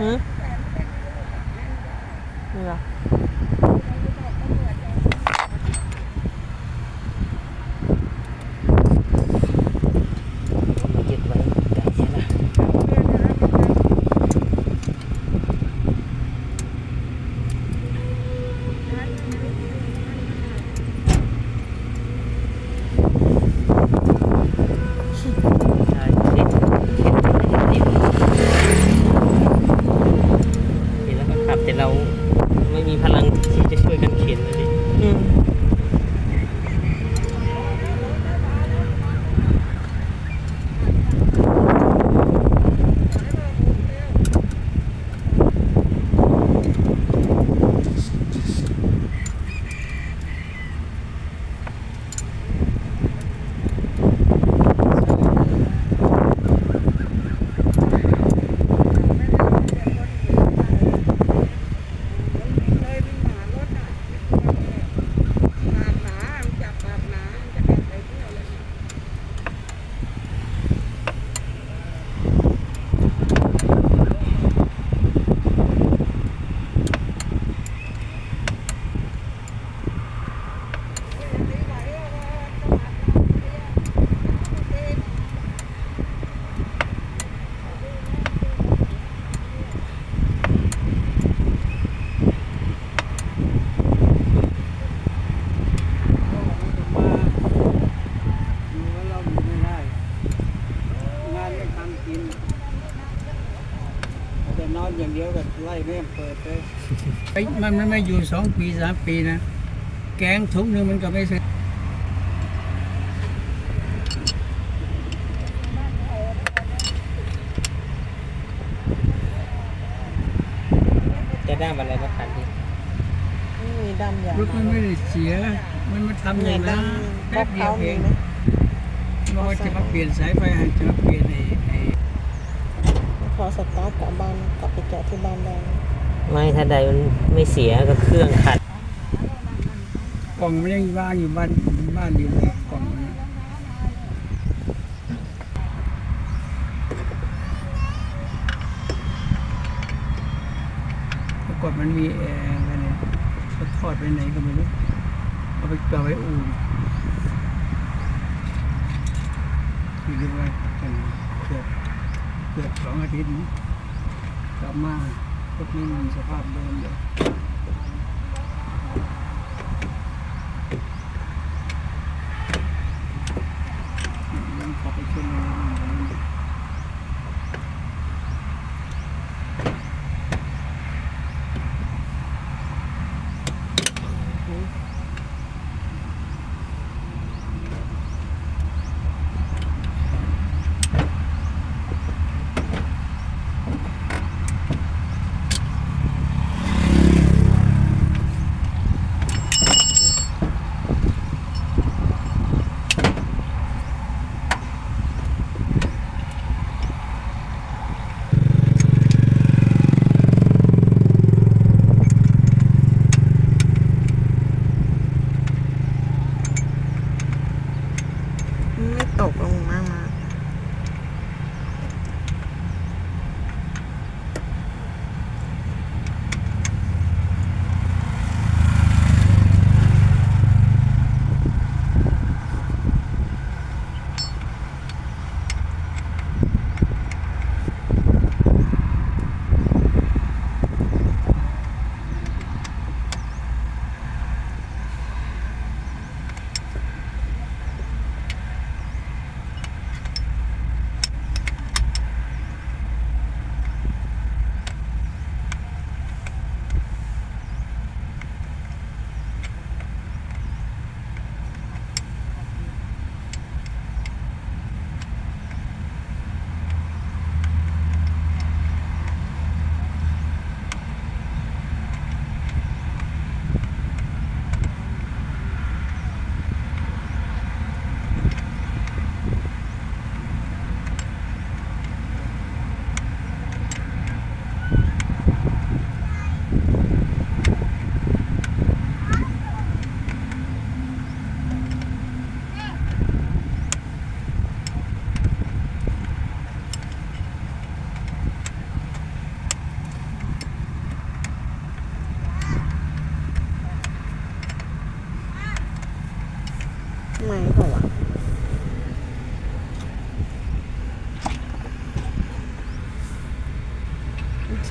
ฮะนี่เหรอมายึดไว้ไกลใช่ไหมใช่เข็นเข็นไม่ได้ติดเห็นแล้วก็ขับแต่เราไม่มีพลังที่จะช่วยกันเข็นเลยดิอืม เลยเป็นหมารถอะปาดหนาจับปาดหนาจะกลับไปเที่ยวเลย อยู่กับเราอยู่ไม่ได้ งานไม่ทำกินแต่นอนอย่างเดียวก็ไล่แม่งเปิดเลยไอ้ มันมันไม่อยู่สองปีสามปีนะ แกงถุงหนึงมันก็ไม่เสร็จจะได้อะไรมาคันดิมีดำอย่างรถมันไม่ได้เสีย มันมาทำอย่างนั้นแป๊บเดียวเองบอกว่าจะมาเปลี่ยนสายไฟให้จะมาเปลี่ยนไอ้ไอ้พอสตาร์ทกลับบ้านกลับไปจอดที่บ้านได้ ไม่ถ้าใดมันไม่เสียก็เครื่องขัด กล่องมันยังว่างอยู่บ้านบ้านอยู่เลยกล่องมันปรากฏมันมีแอร์ไว้เนี่ยก็ทอดไปไหนก็ไม่รู้เอาไปจอดไว้อู่อยู่ด้วยว่าเกือบเกือบสองอาทิตย์นี้กลับมา รถไม่มีสภาพเดิ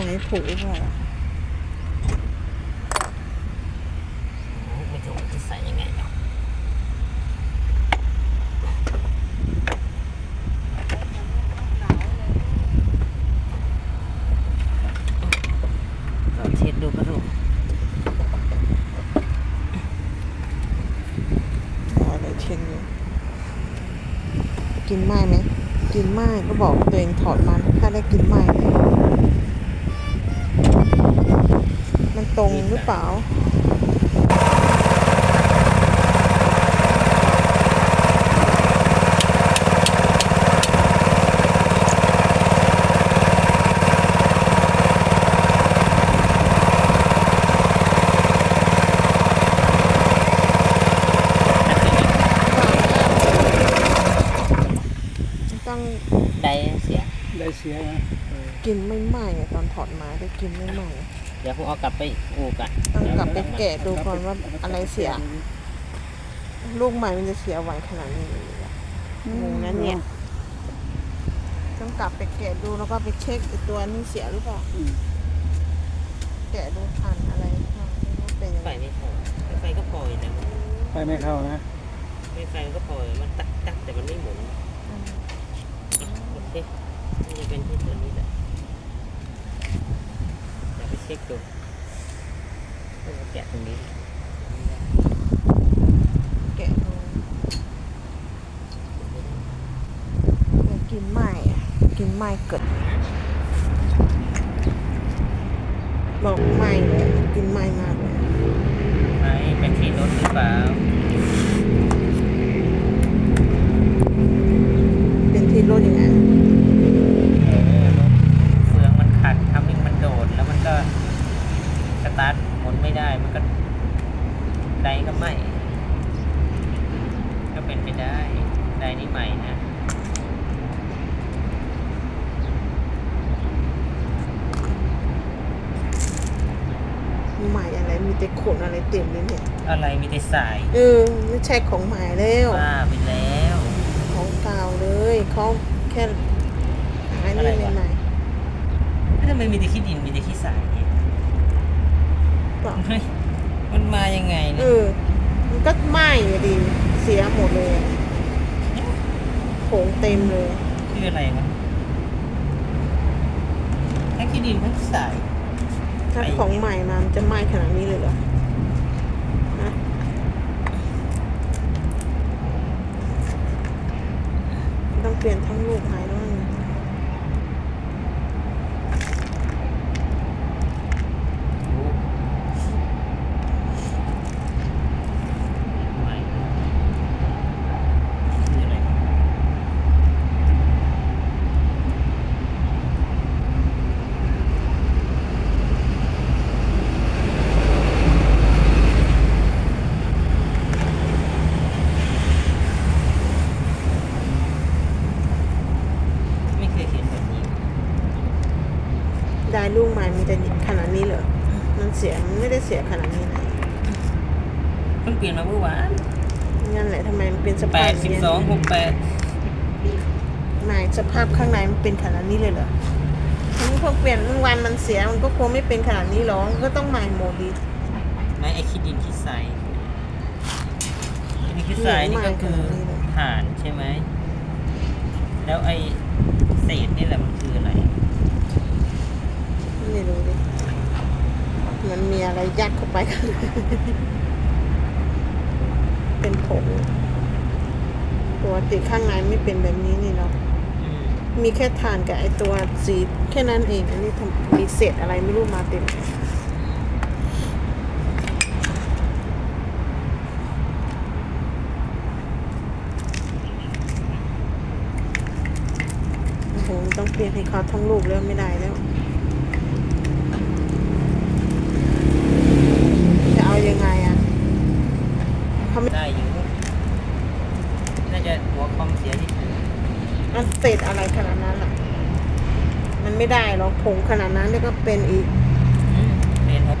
มเลยยังขอไปช่วยเลยใส่ให้ถูกเปไม่ถูกจะใส่ยังไงเนาะเราเช็ดดูก็ดูเออะไรเช่นนี้กินไม่ไหมกินไม่ก็บอกตัวเองถอดมันถ้าได้กินไม่เนี่ยมัน ตรงหรือเปล่า ต้อง ได้เสีย ได้เสียนะเออ กินไม่ไหม้อะตอนถอดมาได้กินไม่ไหม้ เดี๋ ยวผมเอากลับไปอูกอะต้องกลับไปแกะดูก่อนว่าอะไรเสีย ลูกใหม่มันจะเสียไหวขนาดนี้เลยเหรองงนะเนี่ย ต้องกลับไปแกะดูแล้วก็ไปเช็คไอตัวนี้เสียหรือเปล่า อืมแกะดูทันอะไรบ้างไม่รู้เป็นยังไฟไงไม่พอไฟก็พออยู่นะไปไม่เข้านะ ไม่ไฟมันก็พออยู่มันตักตักแต่มันไม่หมุนอืมโอเคนี่จะเป็นที่ตัวนี้แหละ เดี๋ยวไปเช็คดูต้องมาแกะตรงนี้แกะดูอยากกินไหม้อะกินไหม้เกิดบอกไหม้เลยกินไหม้มากเลยไหมเป็นที่รถหรือเปล่าเป็นที่รถอย่างนั้น เออรถเฟืองมันขัดทำให้มันโดดแล้วมันก็สตาร์ทหมุน ไม่ได้มันก็ไดก็ไหมก็เป็นไปได้ไดนี่ใหม่นะใหม่อะไรมีแต่ขนอะไรเต็มเลยเนี่ย อะไรมีแต่สายเออไม่ใช่ของใหม่แล้วบ้าไปแล้ว ของเก่าเลยเขาแค่หาอะไรนี่วะใหม่แล้วทำไมมีแต่ขี้ดินมีแต่ขี้สายเนี่ย ๆเปล่า เฮ้ย มันมายังไงเอเนี่ยอมันก็ไหม้อะดิเสียหมดเลยอะผงเต็มเลยคืออะไรวะทั้งขี้ดินทั้งสาย ถ้าไอ้ ของใหม่มามันจะไหม้ขนาดนี้เลยเหรอฮะต้องเปลี่ยนทั้งลูกหายแล้วมั้ง ไม่คืออะไรวะ ไม่เคยเห็นแบบนี้ ได้ลูกใหม่มีแต่ขนาดนี้เหรอ มันเสียมันไม่ได้เสียขนาดนี้ไหน เพิ่งเปลี่ยนมาเมื่อวาน งั้นแหละทำไมมันเป็นส แป ภาพ ด ย่า สิบ เนี้ย สองหกแปด ไหนสภาพข้างในมันเป็นขนาดนี้เลยเหรอมันพอเปลี่ยนวันมันเสียมันก็คงไม่เป็นขนาดนี้หรอกก็ต้องใหม่หมดดิไม่ไอคิดดินคิดใสคิดดินคิดใสนี่ก็คือถ่านใช่ไหม แล้วไอเศษนี่แหละมันคืออะไร ไม่รู้ดิมันมีอะไรยัดเข้าไปข้างในเป็นผงปกติข้างในไม่เป็นแบบนี้นี่เนาะอื มีแค่ทานกับไอตัวซีแค่นั้นเอง อันนี้ทำมีเศษอะไรไม่รู้มาเต็มโอ้โหต้องเปลี่ยนให้เขาทั้งลูกแล้วไม่ได้แล้ว จะเอายังไงอะเขาไม่ ได้อยู่ น่าจะหัวคอมเสียที่ถือ มัน เศษอะไรขนาดนั้นล่ะ มันไม่ได้หรอกผงขนาดนั้นแล้วก็เป็นอีกอืมเป็นครับ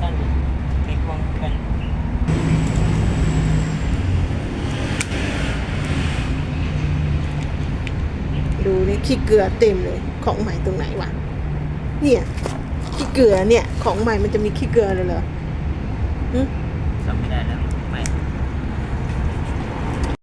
สั้นไปควงกันอดูนี่ขี้เกลือเต็มเลย ของใหม่ตรงไหนวะเนี่ยขี้เกลือเนี่ย ของใหม่มันจะมีขี้เกลือเลยเหรอหึจำไม่ได้แล้ว